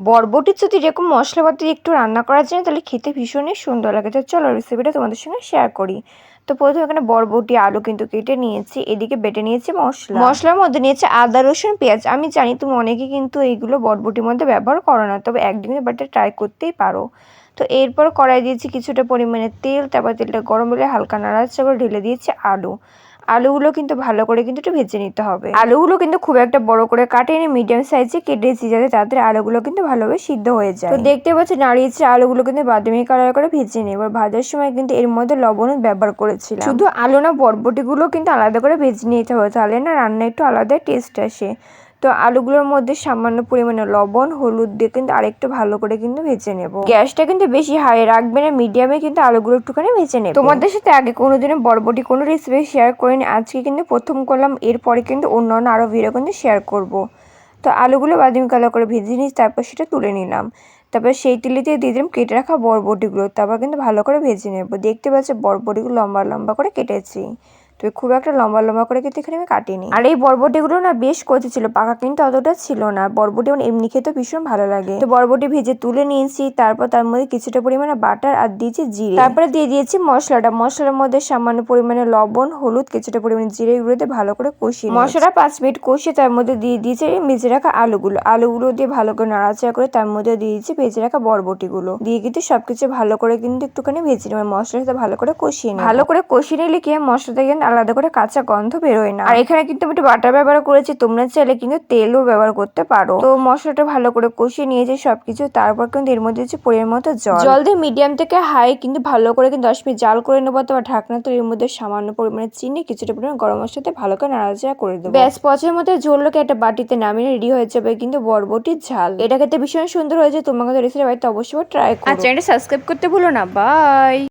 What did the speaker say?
বরবটির যদি এরকম মশলাপাতি একটু রান্না করা যায় তাহলে খেতে ভীষণই সুন্দর লাগে। তো চলো রেসিপিটা তোমাদের সঙ্গে শেয়ার করি। তো প্রথমে এখানে বরবটি, আলু কিন্তু কেটে নিয়েছি, এদিকে বেটে নিয়েছি মশলা। মশলার মধ্যে নিয়েছে আদা, রসুন, পেঁয়াজ। আমি জানি তুমি অনেকে কিন্তু এইগুলো বরবটির মধ্যে ব্যবহার করো না, তবে একদিন বাটে ট্রাই করতেই পারো। তো এরপর কড়াই দিয়েছি কিছুটা পরিমাণে তেল, তারপর তেলটা গরম হলে হালকা নাড়াচাড়া ঢেলে দিয়েছি আলু। আলুগুলো কিন্তু ভালো করে কিন্তু একটু ভেজে নিতে হবে। আলুগুলো কিন্তু খুব একটা বড় করে কাটে নিয়ে মিডিয়াম সাইজে কেটেছি যাতে তাদের আলুগুলো কিন্তু ভালোভাবে সিদ্ধ হয়ে যায়। তো দেখতে পাচ্ছি নাড়িয়েছে আলুগুলো কিন্তু বাদামি কালার করে ভেজে নিই এবার ভাজার সময় কিন্তু এর মধ্যে লবণও ব্যবহার করেছিলাম। শুধু আলু না, বরবটিগুলো কিন্তু আলাদা করে ভেজে নিতে হবে, তাহলে না রান্না একটু আলাদা টেস্ট আসে। তো আলুগুলোর মধ্যে সামান্য পরিমাণে লবণ, হলুদ দিয়ে কিন্তু আরেকটু ভালো করে কিন্তু ভেজে নেব। গ্যাসটা কিন্তু বেশি হাই রাখবে না, মিডিয়ামে কিন্তু আলুগুলো একটুখানি ভেজে নেব। তোমাদের সাথে আগে কোনোদিনও বরবটি কোনো রেসিপি শেয়ার করিনি, আজকে কিন্তু প্রথম করলাম, এরপরে কিন্তু অন্যান্য আরও ভিডিও কিন্তু শেয়ার করব। তো আলুগুলো বাদামি কালার করে ভেজে নিই তারপর সেটা তুলে নিলাম। তারপর সেই তেলেতে দিয়ে দিলাম কেটে রাখা বরবটিগুলো, তারপর কিন্তু ভালো করে ভেজে নেব। দেখতে পাচ্ছি বরবটিগুলো লম্বা লম্বা করে কেটেছি। তো খুব একটা লম্বা লম্বা করে কিন্তু এখানে আমি কাটিনি। আর এই বরবটিগুলো না বেশ কচি ছিল, পাকা কিন্তু অতটা ছিল না। বরবটি আমার এমনি খেতে ভীষণ ভালো লাগে। তো বরবটি ভেজে তুলে নিয়েছি, তারপর তার মধ্যে কিছুটা পরিমাণে বাটার আর দিয়েছি জিরে। তারপরে দিয়ে দিয়েছি মশলাটা। মশলার মধ্যে সামান্য পরিমাণে লবণ, হলুদ, কিছুটা পরিমাণে জিরে গুঁড়োতে ভালো করে কষিয়ে মশলাটা পাঁচ মিনিট কষিয়ে তার মধ্যে দিয়ে দিয়েছি ভেজে রাখা আলুগুলো। আলুগুলো দিয়ে ভালো করে নাড়াচাড়া করে তার মধ্যে দিয়ে দিয়েছি ভেজে রাখা বরবটিগুলো। দিয়ে কিন্তু সবকিছু ভালো করে কিন্তু একটুখানি ভেজে নেবে মশলার সাথে ভালো করে কষিয়ে ভালো করে কষিয়ে নিলে কি মশলাটা কিন্তু আলাদা করে কাঁচা গন্ধ বেরোয় না। আর এখানে কিন্তু আমি একটু বাটার ব্যবহার করেছি তোমরা চাইলে কিন্তু তেলও ব্যবহার করতে পারো। তো মশলাটা ভালো করে কষিয়ে নিয়েছি সবকিছু তারপর কিন্তু এর মধ্যে হচ্ছে পরিমাণ মতো জল। জল দিয়ে মিডিয়াম থেকে হাই কিন্তু ভালো করে কিন্তু দশ মিনিট জাল করে নেব অথবা ঢাকনা তো এর মধ্যে সামান্য পরিমাণে চিনি কিছুটা পরিমাণে গরম মশলাতে ভালো করে নাড়াচাড়া করে দেবো। ব্যাস পচের মধ্যে ঝোলকে একটা বাটিতে নামিয়ে রেডি হয়ে যাবে কিন্তু বরবটির ঝাল। এটা খেতে ভীষণ সুন্দর হয়েছে তোমাকে রেসিপি বাড়িতে অবশ্যই ট্রাই করো। আর চ্যানেলটা সাবস্ক্রাইব করতে ভুলো না বাই